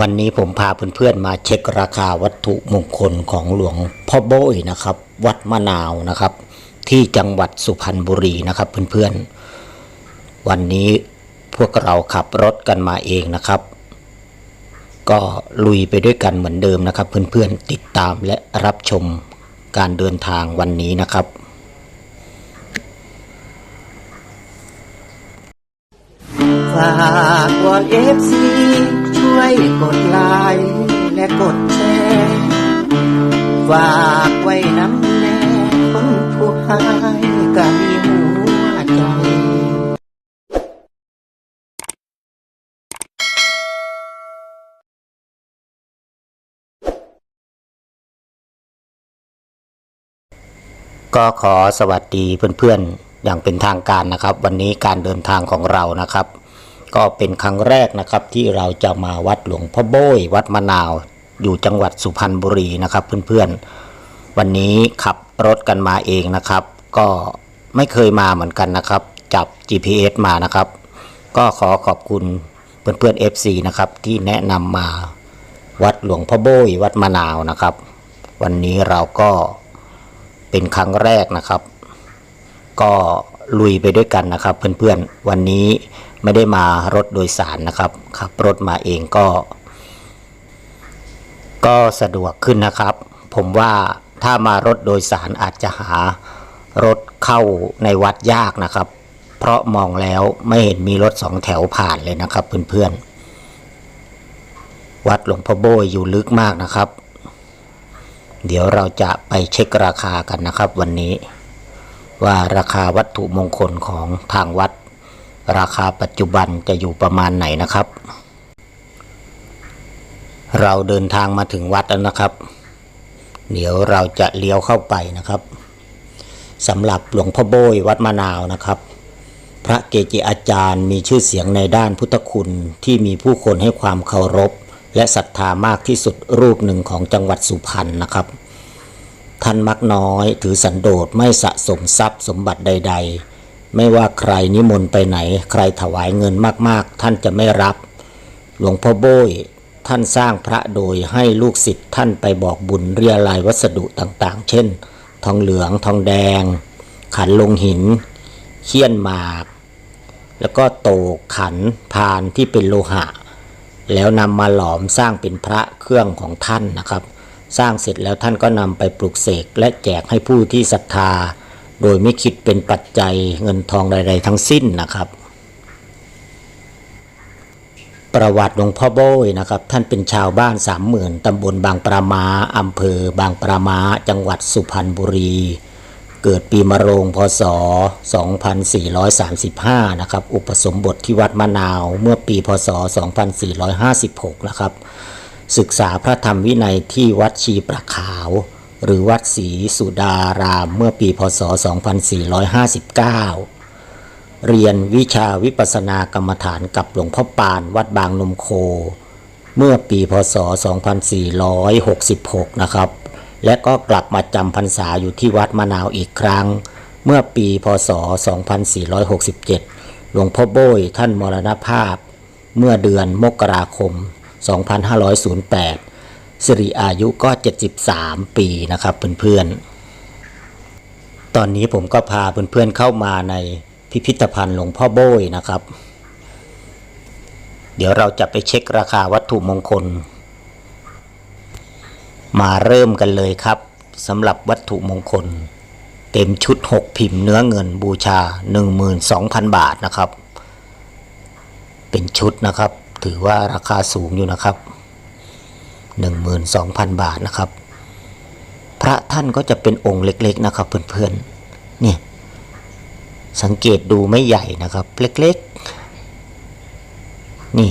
วันนี้ผมพาเพื่อนๆมาเช็คราคาวัตถุมงคลของหลวงพ่อโบยนะครับ วัดมะนาวนะครับ ที่จังหวัดสุพรรณบุรีนะครับเพื่อนๆ วันนี้พวกเราขับรถกันมาเองนะครับ ก็ลุยไปด้วยกันเหมือนเดิมนะครับ เพื่อนๆติดตามและรับชมการเดินทางวันนี้นะครับฝากวอนเอฟซี ช่วยกดไลค์และกดแชร์ฝากไว้น้ำแน่คนผู้หายก็มีหัวใจก็ขอสวัสดีเพื่อนๆอย่างเป็นทางการนะครับ วันนี้การเดินทางของเรานะครับ ก็เป็นครั้งแรกนะครับที่เราจะมาวัดหลวงพ่อโบยวัดมะนาว อยู่จังหวัดสุพรรณบุรีนะครับเพื่อนๆ วันนี้ขับรถกันมาเองนะครับ ก็ไม่เคยมาเหมือนกันนะครับ จับ GPS มานะครับ ก็ขอขอบคุณเพื่อนๆ FC นะครับที่แนะนำมาวัดหลวงพ่อโบยวัดมะนาวนะครับ วันนี้เราก็เป็นครั้งแรกนะครับ ก็ลุยไปด้วยกันนะครับ เพื่อนๆ วันนี้ ไม่ได้มารถโดยสารนะครับขับรถมาเองก็ ก็สะดวกขึ้นนะครับ ผมว่าถ้ามารถโดยสารอาจจะหารถเข้าในวัดยากนะครับ เพราะมองแล้วไม่เห็นมีรถสองแถวผ่านเลยนะครับเพื่อนๆวัดหลวงพ่อโบยอยู่ลึกมากนะครับ เดี๋ยวเราจะไปเช็คราคากันนะครับ วันนี้ ว่าราคาวัตถุมงคลของทางวัด ราคาปัจจุบันจะอยู่ประมาณไหนนะครับ เราเดินทางมาถึงวัดแล้วนะครับ เดี๋ยวเราจะเลี้ยวเข้าไปนะครับสำหรับหลวงพ่อโบยวัดมะนาวนะครับ พระเกจิอาจารย์มีชื่อเสียงในด้านพุทธคุณที่มีผู้คนให้ความเคารพ และศรัทธามากที่สุดรูปหนึ่งของจังหวัดสุพรรณนะครับท่านมักน้อยถือสันโดษไม่สะสมทรัพย์สมบัติใด ๆ ไม่ว่าใครนิมนต์ไปไหน ใครถวายเงินมากๆ ท่านจะไม่รับ หลวงพ่อโบยท่านสร้างพระโดยให้ลูกศิษย์ท่านไปบอกบุญเรียลายวัสดุต่างๆ เช่น ทองเหลืองทองแดง ขันลงหินเขี้ยนหมาก แล้วก็โตขันพานที่เป็นโลหะ แล้วนำมาหลอมสร้างเป็นพระเครื่องของท่านนะครับ สร้างเสร็จแล้วท่านก็นำไปปลูกเสกและแจกให้ผู้ที่ศรัทธา โดยไม่คิดเป็นปัจจัยเงินทองใด ๆ ทั้งสิ้นนะครับ ประวัติหลวงพ่อโบยนะครับ ท่านเป็นชาวบ้านสามหมื่นตำบลบางปรามาอำเภอ บางปรามาจังหวัดสุพรรณบุรี เกิดปีมะโรงพศ 2435 นะครับ อุปสมบทที่วัดมะนาวเมื่อปีพศ 2456 นะครับ ศึกษาพระธรรมวินัยที่วัดชีประขาว หรือวัดศรีสุดารามเมื่อปีพศ 2459 เรียนวิชาวิปัสสนากรรมฐานกับหลวงพ่อปานวัดบางนมโค เมื่อปีพศ 2466 นะครับ และก็กลับมาจำพรรษาอยู่ที่วัดมะนาวอีกครั้ง เมื่อปีพศ 2467 หลวงพ่อโบยท่านมรณภาพ เมื่อเดือนมกราคม 2508 สิริอายุก็ 73 ปีนะครับเพื่อนๆ ตอนนี้ผมก็พาเพื่อนๆเข้ามาในพิพิธภัณฑ์หลวงพ่อโบยนะครับ เดี๋ยวเราจะไปเช็คราคาวัตถุมงคล มาเริ่มกันเลยครับสำหรับวัตถุมงคล เต็มชุด 6 พิมพ์เนื้อเงินบูชา 12,000 บาทนะครับ เป็นชุดนะครับ ถือว่าราคาสูงอยู่นะครับ 12,000 บาทนะครับ พระท่านก็จะเป็นองค์เล็กๆนะครับเพื่อนๆเนี่ยสังเกตดูไม่ใหญ่นะครับ เล็กๆ นี่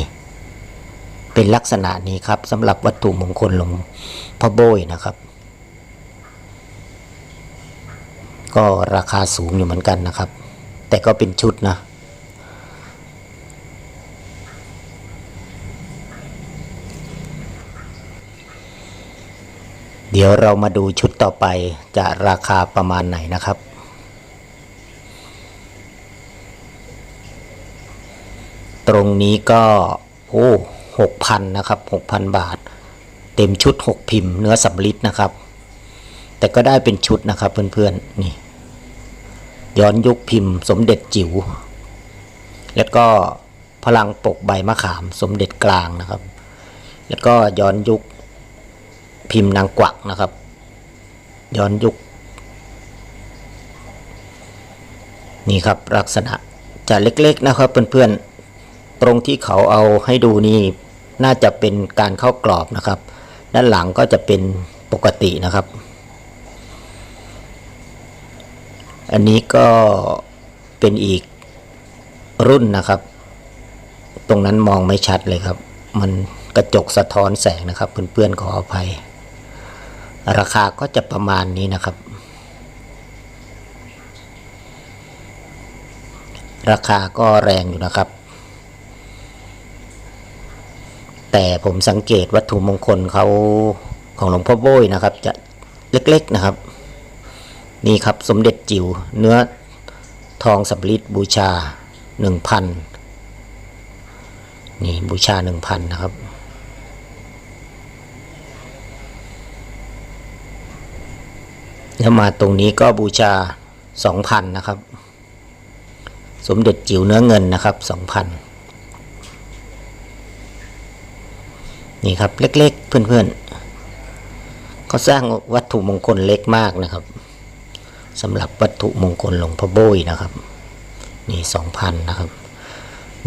เป็นลักษณะนี้ครับสำหรับวัตถุมงคลหลวงพ่อโบยนะครับ ก็ราคาสูงอยู่เหมือนกันนะครับ แต่ก็เป็นชุดนะ เดี๋ยวเรามาดูชุดต่อไปจะราคาประมาณไหนนะครับ ตรงนี้ก็โอ้หกพันนะครับหกพันบาท เต็มชุดหกพิมพ์เนื้อสำลิดนะครับ แต่ก็ได้เป็นชุดนะครับเพื่อนๆนี่ย้อนยุคพิมพ์สมเด็จจิ๋ว แล้วก็พลังปกใบมะขามสมเด็จกลางนะครับ แล้วก็ย้อนยุค พิมพ์นางกวักนะครับ ย้อนยุค นี่ครับลักษณะจะเล็กๆนะครับเพื่อนๆตรงที่เขาเอาให้ดูนี่น่าจะเป็นการเข้ากรอบนะครับ ด้านหลังก็จะเป็นปกตินะครับ อันนี้ก็เป็นอีกรุ่นนะครับ ตรงนั้นมองไม่ชัดเลยครับ มันกระจกสะท้อนแสงนะครับ เพื่อนๆขออภัย ราคาก็จะประมาณนี้นะครับ ราคาก็แรงอยู่นะครับ แต่ผมสังเกตวัตถุมงคลเขาของหลวงพ่อโบ้ยนะครับ จะเล็กๆนะครับ นี่ครับสมเด็จจิ๋วเนื้อทองสำริดบูชาหนึ่งพันนี่บูชาหนึ่งพันนะครับ แล้วมาตรงนี้ก็บูชาสองพันนะครับ สมเด็จจิ๋วเนื้อเงินนะครับสองพันนี่ครับเล็กๆ เพื่อนๆเขาสร้างวัตถุมงคลเล็กมากนะครับสำหรับวัตถุมงคลหลวงพ่อโบยนะครับ นี่สองพันนะครับ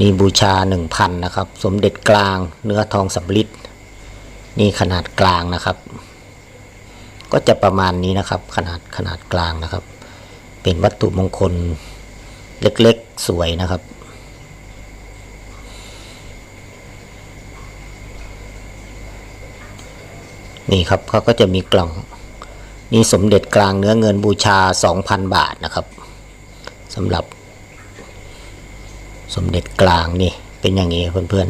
นี่บูชาหนึ่งพันนะครับ สมเด็จกลางเนื้อทองสำริดนี่ขนาดกลางนะครับ ก็จะประมาณนี้นะครับ ขนาดขนาดกลางนะครับ เป็นวัตถุมงคลเล็กๆสวยนะครับ นี่ครับเขาก็จะมีกล่องนี่สมเด็จกลางเนื้อเงินบูชา 2,000 บาทนะครับสำหรับสมเด็จกลางนี่เป็นอย่างนี้เพื่อน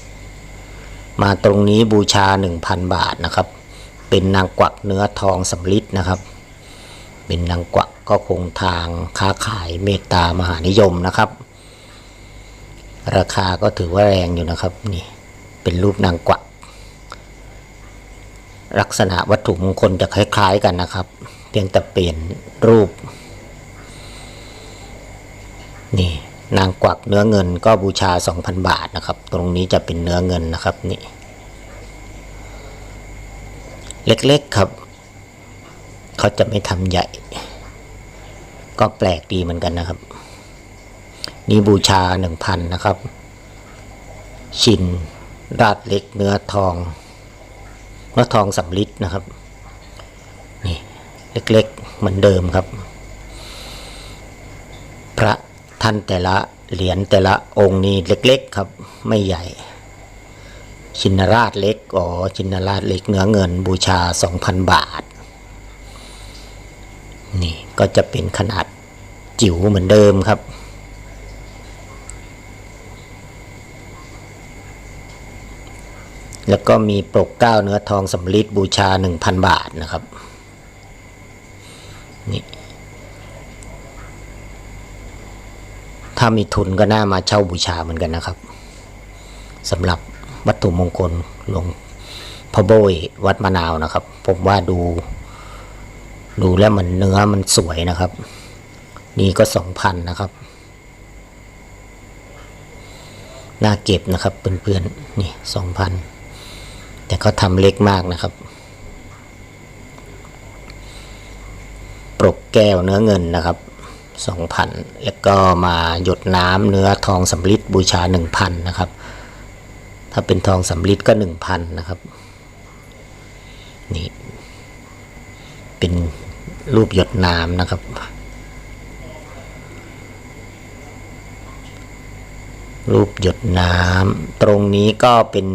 ๆ มาตรงนี้บูชา 1,000 บาทนะครับ เป็นนางกวักเนื้อทองสำริดนะครับ เป็นนางกวักก็คงทางค้าขายเมตตามหานิยมนะครับ ราคาก็ถือว่าแรงอยู่นะครับนี่เป็นรูปนางกวัก ลักษณะวัตถุมงคลจะคล้าย ๆ กันนะครับ เพียงแต่เปลี่ยนรูป นี่นางกวักเนื้อเงินก็บูชา 2,000 บาทนะครับ ตรงนี้จะเป็นเนื้อเงินนะครับนี่ เล็กๆครับ เขาจะไม่ทำใหญ่ ก็แปลกดีเหมือนกันนะครับ นี่บูชาหนึ่งพันนะครับ ชินราดเล็กเนื้อทองเนื้อทองสำลิดนะครับ นี่เล็กๆเหมือนเดิมครับ พระท่านแต่ละเหรียญแต่ละองค์นี่เล็กๆครับ ไม่ใหญ่ ชินราชเล็ก อ๋อ ชินราชเล็กเนื้อเงินบูชา 2,000 บาท นี่ก็จะเป็นขนาดจิ๋วเหมือนเดิมครับ แล้วก็มีปกเก้าเนื้อทองสำริดบูชา 1,000 บาทนะครับ นี่ถ้ามีทุนก็น่ามาเช่าบูชาเหมือนกันนะครับสำหรับ วัตถุมงคลหลวงพ่อโบยวัดมะนาวนะครับ ผมว่าดู ดูแล้วมันเนื้อมันสวยนะครับ นี่ก็สองพันนะครับน่าเก็บนะครับเพื่อนๆนี่สองพันแต่เขาทำเล็กมากนะครับ ปรกแก้วเนื้อเงินนะครับสองพันแล้วก็มาหยดน้ำเนื้อทองสำริดบูชาหนึ่งพันนะครับ ถ้าเป็นทองสำริดก็หนึ่งพันนะครับ นี่ เป็นรูปหยดน้ำนะครับ รูปหยดน้ำตรงนี้ก็เป็น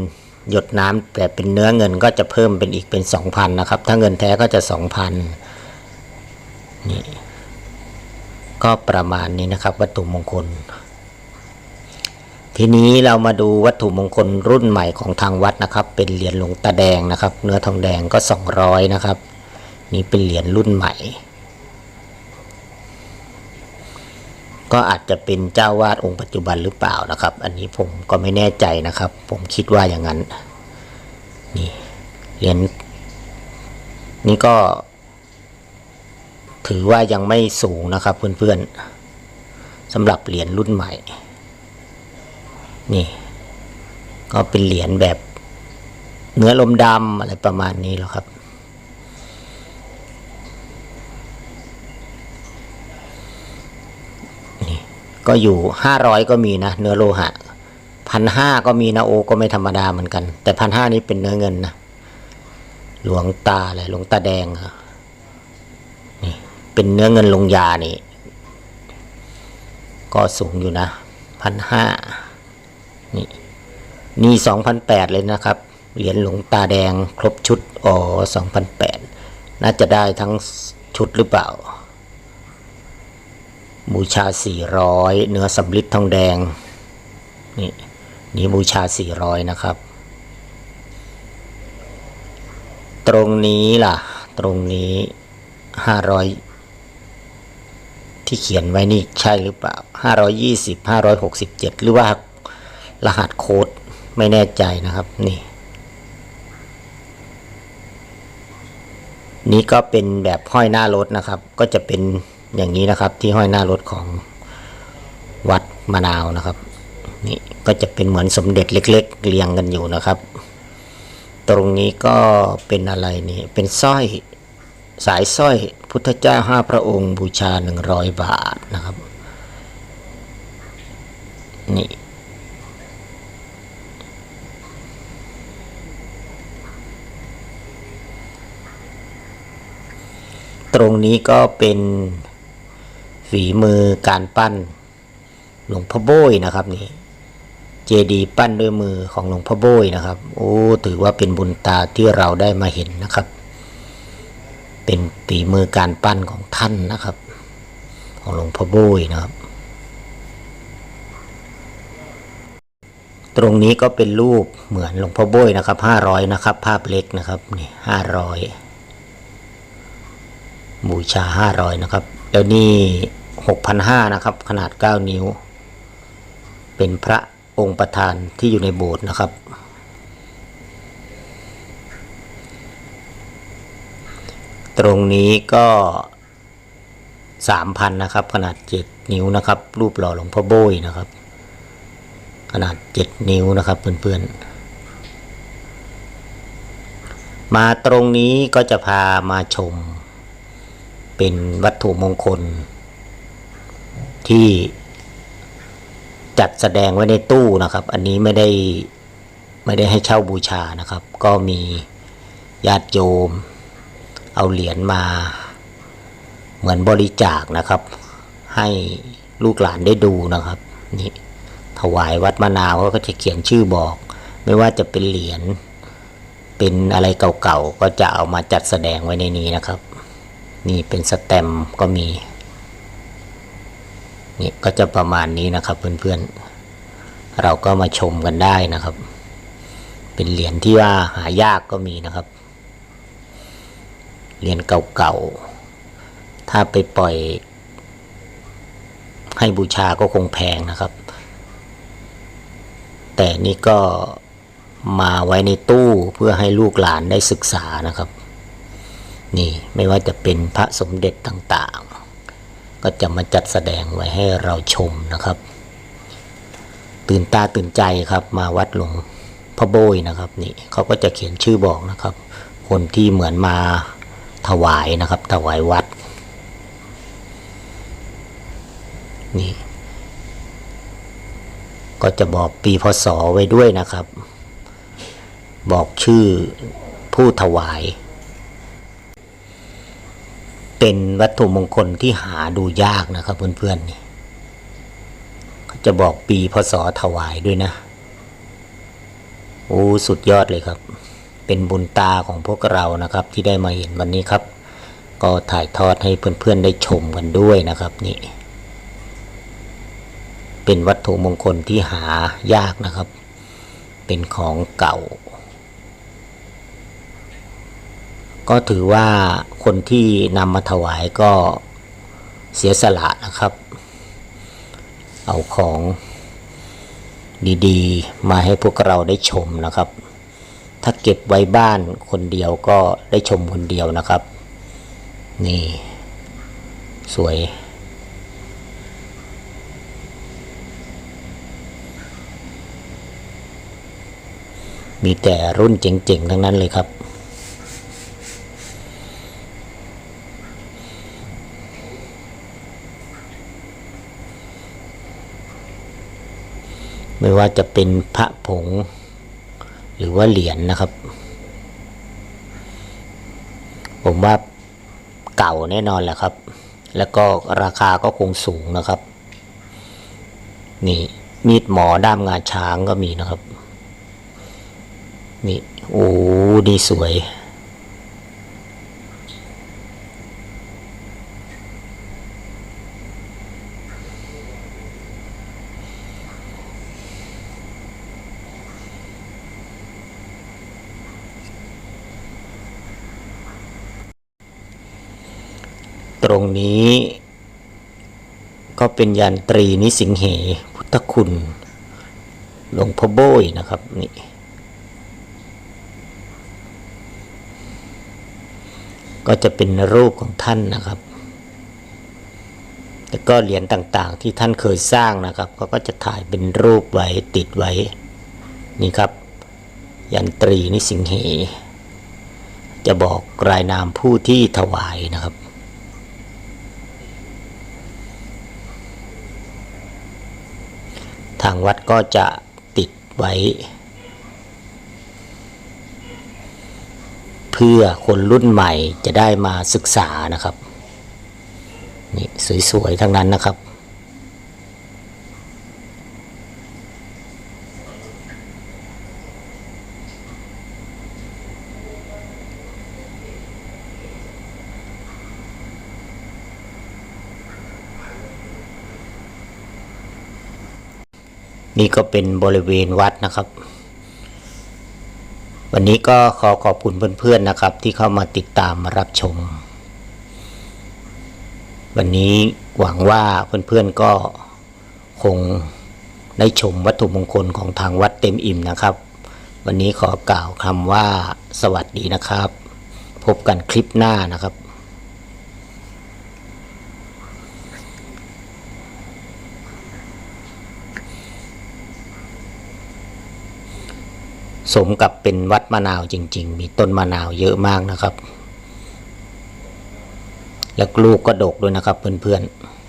หยดน้ำแต่เป็นเนื้อเงินก็จะเพิ่มเป็นอีกเป็นสองพันนะครับ ถ้าเงินแท้ก็จะสองพันนี่ก็ประมาณนี้นะครับ วัตถุมงคล ทีนี้เรามาดูวัตถุมงคลรุ่นใหม่ของทางวัดนะครับ เป็นเหรียญหลวงตาแดงนะครับ เนื้อทองแดงก็ 200 นะครับ นี่เป็นเหรียญรุ่นใหม่ ก็อาจจะเป็นเจ้าวาดองค์ปัจจุบันหรือเปล่านะครับ อันนี้ผมก็ไม่แน่ใจนะครับ ผมคิดว่าอย่างนั้น นี่เหรียญนี่ก็ ถือว่ายังไม่สูงนะครับเพื่อนๆสำหรับเหรียญรุ่นใหม่ นี่ ก็เป็นเหรียญแบบเนื้อลมดำอะไรประมาณนี้แล้วครับ นี่ก็อยู่ห้าร้อยก็มีนะ เนื้อโลหะพันห้าก็มีนะโอก็ไม่ธรรมดาเหมือนกัน แต่พันห้านี้เป็นเนื้อเงินนะหลวงตาอะไรหลวงตาแดงนี่เป็นเนื้อเงินลงยานี่ ก็สูงอยู่นะพันห้า นี่นี่สองพันแปดเลยนะครับ เหรียญหลวงตาแดงครบชุดอ๋อสองพันแปดน่าจะได้ทั้งชุดหรือเปล่า บูชาสี่ร้อยเนื้อสำลิดทองแดง นี่นี่บูชาสี่ร้อยนะครับ ตรงนี้ล่ะ ตรงนี้ห้าร้อยที่เขียนไว้นี่ใช่หรือเปล่าห้าร้อยี่สิบห้าร้อยหกสิบเจ็ดหรือว่า รหัสโค้ดไม่แน่ใจนะครับนี่ นี่ก็เป็นแบบห้อยหน้ารถนะครับ ก็จะเป็นอย่างนี้นะครับ ที่ห้อยหน้ารถของวัดมะนาวนะครับ นี่ก็จะเป็นเหมือนสมเด็จเล็ก ๆ เรียงกันอยู่นะครับ ตรงนี้ก็เป็นอะไรนี่ เป็นสร้อยสายสร้อยพุทธเจ้าห้าพระองค์บูชาหนึ่งร้อยบาทนะครับ นี่ รงนี้ก็เป็นฝีมือการปั้นหลวงพ่อโบยนะครับนี่เจดีย์ปั้นด้วยมือของหลวงพ่อโบยนะครับ โอ้ถือว่าเป็นบุญตาที่เราได้มาเห็นนะครับ เป็นฝีมือการปั้นของท่านนะครับ ของหลวงพ่อโบยนะครับ ตรงนี้ก็เป็นรูปเหมือนหลวงพ่อโบยนะครับห้าร้อยนะครับ ภาพเล็กนะครับนี่ห้าร้อย บูชาห้ารอยนะครับ แล้วนี่หกพันห้านะครับ ขนาดเก้านิ้ว เป็นพระองค์ประธานที่อยู่ในโบสถ์นะครับ ตรงนี้ก็สามพันนะครับ ขนาดเจ็ดนิ้วนะครับ รูปหล่อหลวงพ่อโบยนะครับ ขนาดเจ็ดนิ้วนะครับเพื่อนๆมาตรงนี้ก็จะพามาชม เป็นวัตถุมงคล ที่จัดแสดงไว้ในตู้นะครับ อันนี้ไม่ได้ไม่ได้ให้เช่าบูชานะครับ ก็มีญาติโยม เอาเหรียญมา เหมือนบริจาคนะครับ ให้ลูกหลานได้ดูนะครับนี่ถวายวัดมะนาวเขาก็จะเขียนชื่อบอก ไม่ว่าจะเป็นเหรียญเป็นอะไรเก่าๆ ก็จะเอามาจัดแสดงไว้ในนี้นะครับ นี่เป็นสแตมก็มีนี่ก็จะประมาณนี้นะครับเพื่อนๆ เราก็มาชมกันได้นะครับ เป็นเหรียญที่ว่าหายากก็มีนะครับ เหรียญเก่าๆ ถ้าไปปล่อย ให้บูชาก็คงแพงนะครับ แต่นี่ก็มาไว้ในตู้เพื่อให้ลูกหลานได้ศึกษานะครับ นี่ไม่ว่าจะเป็นพระสมเด็จต่างๆ ก็จะมาจัดแสดงไว้ให้เราชมนะครับ ตื่นตาตื่นใจครับมาวัดหลวงพ่อโบยนะครับนี่เขาก็จะเขียนชื่อบอกนะครับ คนที่เหมือนมาถวายนะครับ ถวายวัด นี่ ก็จะบอกปีพศไว้ด้วยนะครับ บอกชื่อผู้ถวาย เป็นวัตถุมงคลที่หาดูยากนะครับเพื่อนๆนี่เขาจะบอกปีพศถวายด้วยนะโอ้สุดยอดเลยครับ เป็นบุญตาของพวกเรานะครับ ที่ได้มาเห็นวันนี้ครับ ก็ถ่ายทอดให้เพื่อนๆได้ชมกันด้วยนะครับนี่เป็นวัตถุมงคลที่หายากนะครับ เป็นของเก่า ก็ถือว่าคนที่นำมาถวายก็เสียสละนะครับ เอาของดีๆ มาให้พวกเราได้ชมนะครับ ถ้าเก็บไว้บ้านคนเดียวก็ได้ชมคนเดียวนะครับ นี่ สวยมีแต่รุ่นเจ๋งๆ ทั้งนั้นเลยครับ ไม่ว่าจะเป็นพระผง หรือว่าเหรียญนะครับ ผมว่าเก่าแน่นอนแหละครับ แล้วก็ราคาก็คงสูงนะครับ นี่มีดหมอด้ามงาช้างก็มีนะครับ นี่ โอ้ดีสวย ต รงนี้ ก็เป็นยันตรีนิสิงเห พุทธคุณ หลวงพ่อโบยนะครับนี่ก็จะเป็นรูปของท่านนะครับ แล้วก็เหรียญต่างๆ ที่ท่านเคยสร้างนะครับเขาก็จะถ่ายเป็นรูปไว้ติดไว้ นี่ครับ ยันตรีนิสิงเห จะบอกรายนามผู้ที่ถวายนะครับ ทางวัดก็จะติดไว้ เพื่อคนรุ่นใหม่จะได้มาศึกษานะครับ นี่สวยๆทั้งนั้นนะครับ นี่ก็เป็นบริเวณวัดนะครับ วันนี้ก็ขอขอบคุณเพื่อนๆนะครับ ที่เข้ามาติดตามมารับชม วันนี้หวังว่าเพื่อนๆก็คงได้ชมวัตถุมงคลของทางวัดเต็มอิ่มนะครับ วันนี้ขอกล่าวคำว่าสวัสดีนะครับ พบกันคลิปหน้านะครับ สมกับเป็นวัดมะนาวจริง ๆ มีต้นมะนาวเยอะมากนะครับ แล้วลูกก็ดกด้วยนะครับเพื่อนๆ